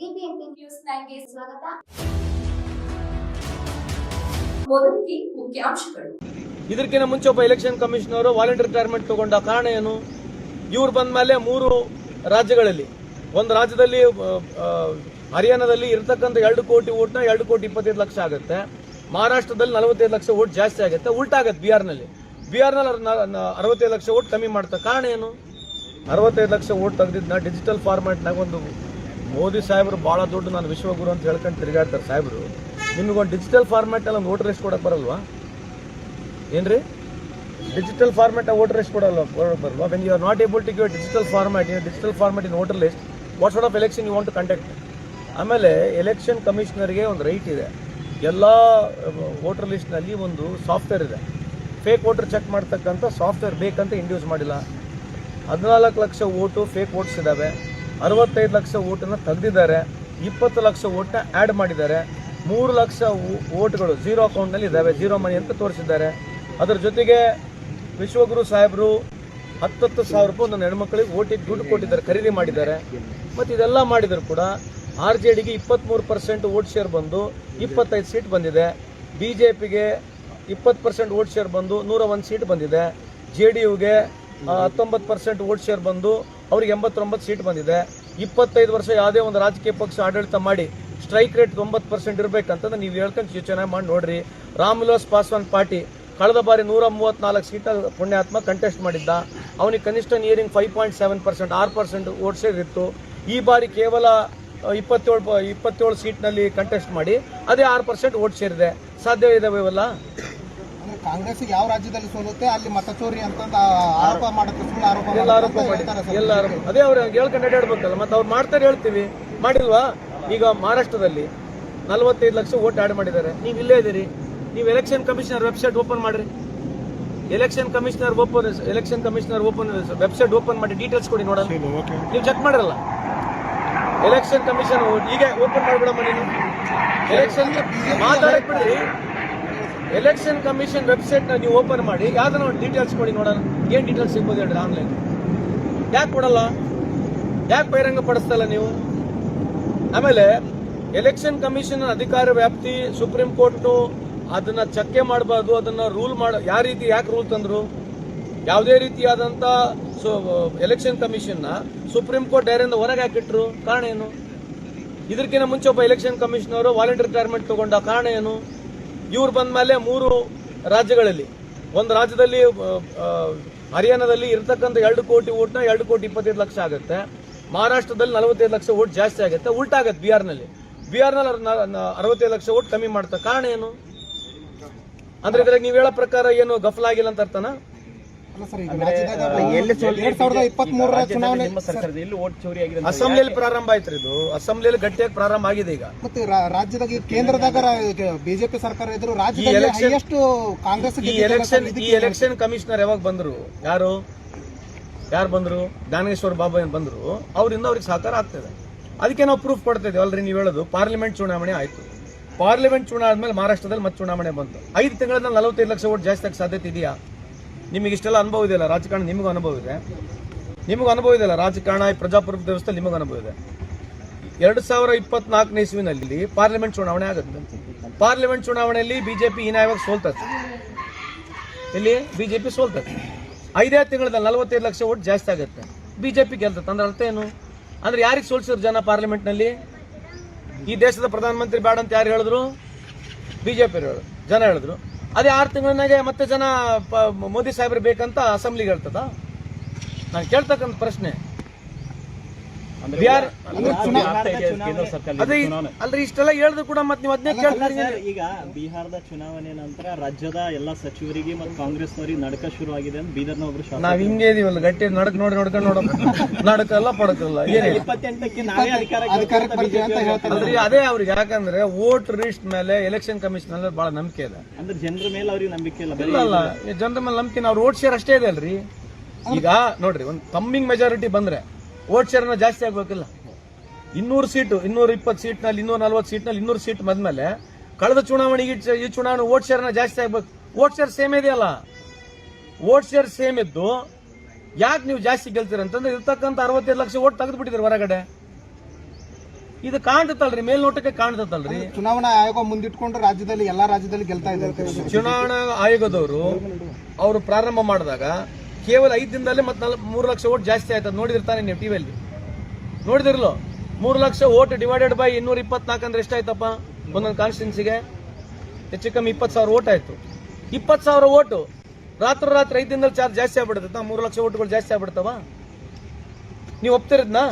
News ಸ್ವಾಗತ. ಮುಖ್ಯಾಂಶಗಳು. ಇದಕ್ಕಿಂತ ಮುಂಚೆ ಒಬ್ಬ ಎಲೆಕ್ಷನ್ ಕಮಿಷನ್ ಅವರು ವಾಲಂಟಿಯರ್ ರಿಟೈರ್ಮೆಂಟ್ ತಗೊಂಡ ಕಾರಣ ಏನು? ಇವ್ರು ಬಂದ ಮೇಲೆ ಮೂರು ರಾಜ್ಯಗಳಲ್ಲಿ, ಒಂದು ರಾಜ್ಯದಲ್ಲಿ ಹರಿಯಾಣದಲ್ಲಿ ಇರ್ತಕ್ಕಂಥ ಎರಡು ಕೋಟಿ ಓಟ್ನ ಎರಡು ಕೋಟಿ ಇಪ್ಪತ್ತೈದು ಲಕ್ಷ ಆಗುತ್ತೆ. ಮಹಾರಾಷ್ಟ್ರದಲ್ಲಿ ನಲವತ್ತೈದು ಲಕ್ಷ ಓಟ್ ಜಾಸ್ತಿ ಆಗುತ್ತೆ. ಉಲ್ಟಾ ಆಗುತ್ತೆ ಬಿಹಾರ್ನಲ್ಲಿ. ಬಿಹಾರ್ನಲ್ಲಿ ಅರವತ್ತೈದು ಲಕ್ಷ ಓಟ್ ಕಮ್ಮಿ ಮಾಡ್ತಾ ಕಾರಣ ಏನು? ಅರವತ್ತೈದು ಲಕ್ಷ ಓಟ್ ತೆಗೆದಿದ್ನ ಡಿಜಿಟಲ್ ಫಾರ್ಮ್ಯಾಟ್ನಾಗ ಒಂದು ಮೋದಿ ಸಾಹೇಬರು ಭಾಳ ದೊಡ್ಡ ನಾನು ವಿಶ್ವಗುರು ಅಂತ ಹೇಳ್ಕೊಂಡು ತಿರುಗಾಡ್ತಾರೆ ಸಾಹೇಬರು. ನಿಮಗೊಂದು ಡಿಜಿಟಲ್ ಫಾರ್ಮ್ಯಾಟಲ್ಲಿ ಒಂದು ವೋಟರ್ ಎಷ್ಟು ಕೊಡೋಕೆ ಬರಲ್ವಾ? ಏನ್ರಿ? ಡಿಜಿಟಲ್ ಫಾರ್ಮ್ಯಾಟ್ ವೋಟರ್ ಎಷ್ಟು ಕೊಡಲ್ಲ ಬರಲ್ವಾ? When you are not able to give digital format in digital format in voter list what sort of election you want to conduct ಆಮೇಲೆ ಎಲೆಕ್ಷನ್ ಕಮಿಷನರ್ಗೆ ಒಂದು ರೈಟ್ ಇದೆ. ಎಲ್ಲ ವೋಟರ್ ಲಿಸ್ಟ್ನಲ್ಲಿ ಒಂದು ಸಾಫ್ಟ್ವೇರ್ ಇದೆ. ಫೇಕ್ ವೋಟರ್ ಚೆಕ್ ಮಾಡ್ತಕ್ಕಂಥ ಸಾಫ್ಟ್ವೇರ್ ಬೇಕಂತ ಇಂಡ್ಯೂಸ್ ಮಾಡಿಲ್ಲ. ಹದಿನಾಲ್ಕು ಲಕ್ಷ ವೋಟು ಫೇಕ್ ವೋಟ್ಸ್ ಇದ್ದಾವೆ ಅರವತ್ತೈದು ಲಕ್ಷ ಓಟನ್ನು ತೆಗೆದಿದ್ದಾರೆ, ಇಪ್ಪತ್ತು ಲಕ್ಷ ಓಟ್ನ ಆ್ಯಡ್ ಮಾಡಿದ್ದಾರೆ, ಮೂರು ಲಕ್ಷ ಓಟ್ಗಳು ಝೀರೋ ಅಕೌಂಟ್ನಲ್ಲಿ ಇದ್ದಾವೆ ಝೀರೋ ಮನಿ ಅಂತ ತೋರಿಸಿದ್ದಾರೆ. ಅದರ ಜೊತೆಗೆ ವಿಶ್ವಗುರು ಸಾಹೇಬರು ಹತ್ತತ್ತು ಸಾವಿರ ರೂಪಾಯಿ ಒಂದು ಹೆಣ್ಮಕ್ಳಿಗೆ ಓಟಿಗೆ ದುಡ್ಡು ಕೊಟ್ಟಿದ್ದಾರೆ, ಖರೀದಿ ಮಾಡಿದ್ದಾರೆ. ಮತ್ತು ಇದೆಲ್ಲ ಮಾಡಿದರೂ ಕೂಡ ಆರ್ ಜೆ ಡಿಗೆ ಇಪ್ಪತ್ತ್ಮೂರು ಪರ್ಸೆಂಟ್ ವೋಟ್ ಶೇರ್ ಬಂದು ಇಪ್ಪತ್ತೈದು ಸೀಟ್ ಬಂದಿದೆ. ಬಿ ಜೆ ಪಿಗೆ ಇಪ್ಪತ್ತು ಪರ್ಸೆಂಟ್ ವೋಟ್ ಶೇರ್ ಬಂದು ನೂರ ಒಂದು ಸೀಟ್ ಬಂದಿದೆ. ಜೆ ಡಿ ಯುಗೆ ಹತ್ತೊಂಬತ್ತು ಪರ್ಸೆಂಟ್ ವೋಟ್ ಶೇರ್ ಬಂದು ಅವ್ರಿಗೆ ಎಂಬತ್ತೊಂಬತ್ತು ಸೀಟ್ ಬಂದಿದೆ. ಇಪ್ಪತ್ತೈದು ವರ್ಷ ಯಾವುದೇ ಒಂದು ರಾಜಕೀಯ ಪಕ್ಷ ಆಡಳಿತ ಮಾಡಿ ಸ್ಟ್ರೈಕ್ ರೇಟ್ ತೊಂಬತ್ತು ಪರ್ಸೆಂಟ್ ಇರಬೇಕಂತಂದ್ರೆ ನೀವು ಹೇಳ್ಕೊಂಡು ಯೋಚನೆ ಮಾಡಿ ನೋಡ್ರಿ. ರಾಮ್ ವಿಲಾಸ್ ಪಾಸ್ವಾನ್ ಪಾರ್ಟಿ ಕಳೆದ ಬಾರಿ ನೂರ ಮೂವತ್ನಾಲ್ಕು ಸೀಟ ಪುಣ್ಯಾತ್ಮ ಕಂಟೆಸ್ಟ್ ಮಾಡಿದ್ದ. ಅವನಿಗೆ ಕನಿಷ್ಠ nearing five point seven percent ಆರು ಪರ್ಸೆಂಟ್ ಓಟ್ಸೇರಿತ್ತು ಈ ಬಾರಿ ಕೇವಲ ಇಪ್ಪತ್ತೇಳು ಇಪ್ಪತ್ತೇಳು ಸೀಟ್ನಲ್ಲಿ ಕಂಟೆಸ್ಟ್ ಮಾಡಿ ಅದೇ ಆರು ಪರ್ಸೆಂಟ್ ಓಟ್ಸೇರಿದೆ ಶೇರ್ ಇದೆ ಸಾಧ್ಯ ಇದಾವೆ ಇವೆಲ್ಲ ಕಾಂಗ್ರೆಸ್ ಯಾವ ರಾಜ್ಯದಲ್ಲಿ ಸೋಲುತ್ತೆ ಅಲ್ಲಿ ಮತಚೋರಿ ಅಂತ ಆರೋಪ ಮಾಡುತ್ತೆ ಸುಳ್ಳು ಆರೋಪ ಎಲ್ಲ ಆರೋಪ ಮಾಡಿ ಹೇಳ್ತಾರೆ ಸರ್. ಎಲ್ಲ ಆರೋಪ ಅದೇ ಅವ್ರು ಹೇಳ್ಕೊಂಡು ಅಡ್ಡಾಡ್ಬೇಕಲ್ಲ ಮತ್ತೆ ಅವ್ರು ಮಾಡ್ತಾರೆ ಹೇಳ್ತೀವಿ. ಮಾಡಿಲ್ವಾ? ಈಗ ಮಹಾರಾಷ್ಟ್ರದಲ್ಲಿ ನಲವತ್ತೈದು ಲಕ್ಷ ಓಟ್ ಆ್ಯಡ್ ಮಾಡಿದ್ದಾರೆ. ನೀವು ಇಲ್ಲೇ ಇದ್ದೀರಿ. ನೀವು ಎಲೆಕ್ಷನ್ ಕಮಿಷನರ್ ವೆಬ್ಸೈಟ್ ಓಪನ್ ಮಾಡ್ರಿ. Election commissioner open election commissioner open website open ಮಾಡಿ ಡೀಟೇಲ್ಸ್ ಕೊಡಿ ನೋಡಲ್ಲ ನೀವು ಚೆಕ್ ಮಾಡಿರಲ್ಲ? ಎಲೆಕ್ಷನ್ ಕಮಿಷನ್ ಈಗ ಓಪನ್ ಮಾಡ್ಬಿಡಮ್ಮ ನೀನು. ಎಲೆಕ್ಷನ್ ಮಾತಾಡಕ್ ಬಿಡ್ರಿ. ಎಲೆಕ್ಷನ್ ಕಮಿಷನ್ ವೆಬ್ಸೈಟ್ನ ನೀವು ಓಪನ್ ಮಾಡಿ ಯಾವ್ದನ್ನ ಒಂದು ಡೀಟೇಲ್ಸ್ ಕೊಡಿ ನೋಡೋಣ. ಏನ್ ಡೀಟೇಲ್ಸ್ ಸಿಗ್ಬೋದು ಹೇಳಿ ಆನ್ಲೈನ್ ಯಾಕೆ ಕೊಡಲ್ಲ? ಯಾಕೆ ಬಹಿರಂಗ ಪಡಿಸ್ತಲ್ಲ ನೀವು? ಆಮೇಲೆ ಎಲೆಕ್ಷನ್ ಕಮಿಷನ್ ಅಧಿಕಾರ ವ್ಯಾಪ್ತಿ ಸುಪ್ರೀಂ ಕೋರ್ಟ್ ಅದನ್ನ ಚಕ್ಕೆ ಮಾಡಬಾರ್ದು, ಅದನ್ನ ರೂಲ್ ಮಾಡ, ಯಾವ ರೀತಿ ಯಾಕೆ ರೂಲ್ ತಂದ್ರು? ಯಾವುದೇ ರೀತಿಯಾದಂತ ಎಲೆಕ್ಷನ್ ಕಮಿಷನ್ನ ಸುಪ್ರೀಂ ಕೋರ್ಟ್ ಡೈರಿಂದ ಹೊರಗೆ ಹಾಕಿಟ್ರು. ಕಾರಣ ಏನು? ಇದಕ್ಕಿಂತ ಮುಂಚೆ ಒಬ್ಬ ಎಲೆಕ್ಷನ್ ಕಮಿಷನ್ ಅವರು ವಾಲಂಟಿಯರ್ ರಿಟೈರ್ಮೆಂಟ್ ತಗೊಂಡ. ಕಾರಣ ಏನು? ಇವ್ರು ಬಂದ ಮೇಲೆ ಮೂರು ರಾಜ್ಯಗಳಲ್ಲಿ, ಒಂದು ರಾಜ್ಯದಲ್ಲಿ ಹರಿಯಾಣದಲ್ಲಿ ಇರ್ತಕ್ಕಂಥ ಎರಡು ಕೋಟಿ ಓಟ್ನ ಎರಡು ಕೋಟಿ ಇಪ್ಪತ್ತೈದು ಲಕ್ಷ ಆಗುತ್ತೆ. ಮಹಾರಾಷ್ಟ್ರದಲ್ಲಿ ನಲವತ್ತೈದು ಲಕ್ಷ ಓಟ್ ಜಾಸ್ತಿ ಆಗುತ್ತೆ. ಉಲ್ಟಾಗತ್ತೆ ಬಿಹಾರ್ನಲ್ಲಿ. ಬಿಹಾರ್ನಲ್ಲಿ ಅರವತ್ತೈದು ಲಕ್ಷ ಓಟ್ ಕಮ್ಮಿ ಮಾಡ್ತಾರೆ ಕಾರಣ ಏನು? ಅಂದ್ರೆ ಇದ್ರಾಗ ನೀವು ಹೇಳೋ ಪ್ರಕಾರ ಏನು ಗಫಲಾಗಿಲ್ಲ ಅಂತ ಅರ್ಥನಾ? ಅಸೆಂಬ್ಲಿಯಲ್ಲಿ ಪ್ರಾರಂಭ ಆಯ್ತು ಇದು. ಅಸೆಂಬ್ಲಿಯಲ್ಲಿ ಗಟ್ಟಿಯಾಗಿ ಪ್ರಾರಂಭ ಆಗಿದೆ ಈಗ. ಮತ್ತೆ ರಾಜ್ಯದಾಗ ಕೇಂದ್ರದಾಗ ಬಿಜೆಪಿ ಸರ್ಕಾರ ಇದ್ರು ರಾಜ್ಯದಲ್ಲಿ ಕಾಂಗ್ರೆಸ್ ಈ ಎಲೆಕ್ಷನ್ ಈ ಎಲೆಕ್ಷನ್ ಕಮಿಷನರ್ ಯಾವಾಗ ಬಂದ್ರು? ಯಾರು? ಯಾರು ಬಂದ್ರು? ಜ್ಞಾನೇಶ್ವರ ಬಾಬಾ ಏನ್ ಬಂದ್ರು? ಅವರಿಂದ ಅವ್ರಿಗೆ ಸಹಕಾರ ಆಗ್ತದೆ. ಅದಕ್ಕೆ ನಾವು ಪ್ರೂಫ್ ಕೊಡ್ತಾ ಇದ್ದೀವಿ. ಅಲ್ರಿ ನೀವು ಹೇಳೋದು ಪಾರ್ಲಿಮೆಂಟ್ ಚುನಾವಣೆ ಆಯ್ತು. ಪಾರ್ಲಿಮೆಂಟ್ ಚುನಾವಣೆ ಆದ್ಮೇಲೆ ಮಹಾರಾಷ್ಟ್ರದಲ್ಲಿ ಮತ್ತೆ ಚುನಾವಣೆ ಬಂತು. ಐದು ತಿಂಗಳಲ್ಲಿ ನಲವತ್ತೈದು ಲಕ್ಷ ಓಟ್ ಜಾಸ್ತಿ ಆಗಿ ಸಾಧ್ಯತೆ ಇದೆಯಾ? ನಿಮಗೆ ಇಷ್ಟೆಲ್ಲ ಅನುಭವ ಇದೆಯಲ್ಲ ರಾಜಕಾರಣ ನಿಮಗೂ ಅನುಭವ ಇದೆ. ನಿಮಗೂ ಅನುಭವ ಇದೆಯಲ್ಲ ರಾಜಕಾರಣ, ಈ ಪ್ರಜಾಪ್ರಭುತ್ವ ವ್ಯವಸ್ಥೆ ನಿಮಗೂ ಅನುಭವ ಇದೆ. ಎರಡು ಸಾವಿರ ಇಪ್ಪತ್ನಾಲ್ಕನೇ ಇಸ್ವಿನಲ್ಲಿ ಪಾರ್ಲಿಮೆಂಟ್ ಚುನಾವಣೆ ಆಗುತ್ತೆ. ಪಾರ್ಲಿಮೆಂಟ್ ಚುನಾವಣೆಯಲ್ಲಿ ಬಿಜೆಪಿ ಹೀನಾಯವಾಗಿ ಸೋಲ್ತದೆ ಇಲ್ಲಿ ಬಿಜೆಪಿ ಸೋಲ್ತದೆ ಐದೇ ತಿಂಗಳಲ್ಲಿ ನಲವತ್ತೈದು ಲಕ್ಷ ಓಟ್ ಜಾಸ್ತಿ ಆಗುತ್ತೆ. ಬಿಜೆಪಿ ಗೆಲ್ತದೆ ಅಂದ್ರೆ ಅರ್ಥ ಏನು? ಅಂದ್ರೆ ಯಾರಿಗೆ ಸೋಲ್ಸಿದ್ರು ಜನ ಪಾರ್ಲಿಮೆಂಟ್ನಲ್ಲಿ? ಈ ದೇಶದ ಪ್ರಧಾನಮಂತ್ರಿ ಬೇಡ ಅಂತ ಯಾರು ಹೇಳಿದ್ರು? ಬಿಜೆಪಿ ಜನ ಹೇಳಿದ್ರು. ಅದೇ ಆರು ತಿಂಗಳನ್ನಾಗೆ ಮತ್ತೆ ಜನ ಮೋದಿ ಸಾಹೇಬ್ರು ಬೇಕಂತ ಅಸೆಂಬ್ಲಿಗೆ ಹೇಳ್ತದ? ನಾನು ಕೇಳ್ತಕ್ಕಂಥ ಪ್ರಶ್ನೆ. ಅಲ್ರಿ ಇಷ್ಟೆಲ್ಲ ಹೇಳಿದ್ರು ಕೂಡ ಮತ್ತೆ ನೀವು ಅದನ್ನೇ ಕೇಳ್ತೀರಿ ಈಗ ಬಿಹಾರದ ಚುನಾವಣೆ ನಂತರ ರಾಜ್ಯದ ಎಲ್ಲ ಸಚಿವರಿಗೆ ಮತ್ತು ಕಾಂಗ್ರೆಸ್ನವರಿಗೆ ನಡಕ ಶುರು ಆಗಿದೆ ಅಂತ ಬೀದರ್ನ ಒಬ್ರು ನಾವ್ ಹಿಂಗೆ ಇದೀವಲ್ಲ ಗಟ್ಟಿ ನಡಕ್ ನೋಡಿ ನೋಡ್ಕೊಂಡು ನೋಡ ನಡಕಲ್ಲ ಪಡಕಲ್ಲ ಏನೇ ನಾವೇ ಅಧಿಕಾರ ಅಧಿಕಾರಕ್ಕೆ ಅಂತ ಹೇಳ್ತಾರೆ. ಅದೇ ಅವ್ರಿಗೆ ಯಾಕಂದ್ರೆ ವೋಟ್ ರಿಸ್ಟ್ ಮೇಲೆ ಎಲೆಕ್ಷನ್ ಕಮಿಷನ್ ಅಲ್ಲಿ ಬಹಳ ನಂಬಿಕೆ ಇದೆ. ಅಂದ್ರೆ ಜನರ ಮೇಲೆ ಅವ್ರಿಗೆ ನಂಬಿಕೆ ಇಲ್ಲ ಇಲ್ಲ ಅಲ್ಲ ಜನರ ಮೇಲೆ ನಂಬಿಕೆ ಅವ್ರ ರೋಡ್ ಶೇರ್ ಅಷ್ಟೇ ಇದೆ ಅಲ್ರಿ. ಈಗ ನೋಡ್ರಿ ಒಂದು ಕಮ್ಮಿಂಗ್ ಮೆಜಾರಿಟಿ ಬಂದ್ರೆ ವೋಟ್ ಶೇರ್ ಜಾಸ್ತಿ ಆಗ್ಬೇಕಿಲ್ಲ. ಇನ್ನೂರು ಸೀಟು ಇನ್ನೂರ ಇಪ್ಪತ್ತು ಸೀಟ್ನಲ್ಲಿ ಇನ್ನೂರ ನಲ್ವತ್ತು ಸೀಟ್ನಲ್ಲಿ ಇನ್ನೂರು ಸೀಟ್ ಬಂದ್ಮೇಲೆ ಕಳೆದ ಚುನಾವಣೆಗೆ ಈ ಚುನಾವಣೆ ವೋಟ್ ಶೇರ್ನ ಜಾಸ್ತಿ ಆಗ್ಬೇಕು. ವೋಟ್ ಶೇರ್ ಸೇಮ್ ಇದೆಯಲ್ಲ ವೋಟ್ ಶೇರ್ ಸೇಮ್ ಇದ್ದು ಯಾಕೆ ನೀವು ಜಾಸ್ತಿ ಗೆಲ್ತೀರ ಅಂತಂದ್ರೆ ಇರ್ತಕ್ಕಂಥ ಅರವತ್ತೈದು ಲಕ್ಷ ವೋಟ್ ತೆಗೆದು ಬಿಟ್ಟಿದ್ರು ಹೊರಗಡೆ. ಇದು ಕಾಣ್ತತಲ್ರಿ ಮೇಲ್ನೋಟಕ್ಕೆ ಕಾಣ್ತಲ್ರಿ ಚುನಾವಣಾ ಆಯೋಗ ಮುಂದಿಟ್ಕೊಂಡು ರಾಜ್ಯದಲ್ಲಿ ಎಲ್ಲಾ ರಾಜ್ಯದಲ್ಲಿ ಗೆಲ್ತಾ ಇದ್ದಾರೆ ಚುನಾವಣಾ ಆಯೋಗದವರು ಅವರು ಪ್ರಾರಂಭ ಮಾಡಿದಾಗ ಕೇವಲ ಐದು ದಿನದಲ್ಲೇ ಮತ್ತೆ ನಾಲ್ಕು ಮೂರು ಲಕ್ಷ ಓಟ್ ಜಾಸ್ತಿ ಆಯ್ತದ ನೋಡಿದಿರ್ತಾನೆ ನೀವು ಟಿವಿಯಲ್ಲಿ ನೋಡಿದಿರ್ಲೋ? ಮೂರು ಲಕ್ಷ ಓಟ್ ಡಿವೈಡೆಡ್ ಬೈ ಇನ್ನೂರ ಇಪ್ಪತ್ನಾಲ್ಕು ಅಂದ್ರೆ ಎಷ್ಟಾಯ್ತಪ್ಪ? ಒಂದೊಂದು ಕಾನ್ಸ್ಟಿಟ್ಯೂನ್ಸಿಗೆ ಹೆಚ್ಚು ಕಮ್ಮಿ ಇಪ್ಪತ್ತು ಸಾವಿರ ಓಟ್ ಆಯ್ತು. ಇಪ್ಪತ್ತು ಸಾವಿರ ಓಟು ರಾತ್ರಿ ರಾತ್ರಿ ಐದು ದಿನದಲ್ಲಿ ಚಾರ್ಜ್ ಜಾಸ್ತಿ ಆಗ್ಬಿಡುತ್ತೆ. ಮೂರು ಲಕ್ಷ ಓಟ್ಗಳು ಜಾಸ್ತಿ ಆಗ್ಬಿಡ್ತಾವ? ನೀವು ಒಪ್ತಿರದ್ನಾ?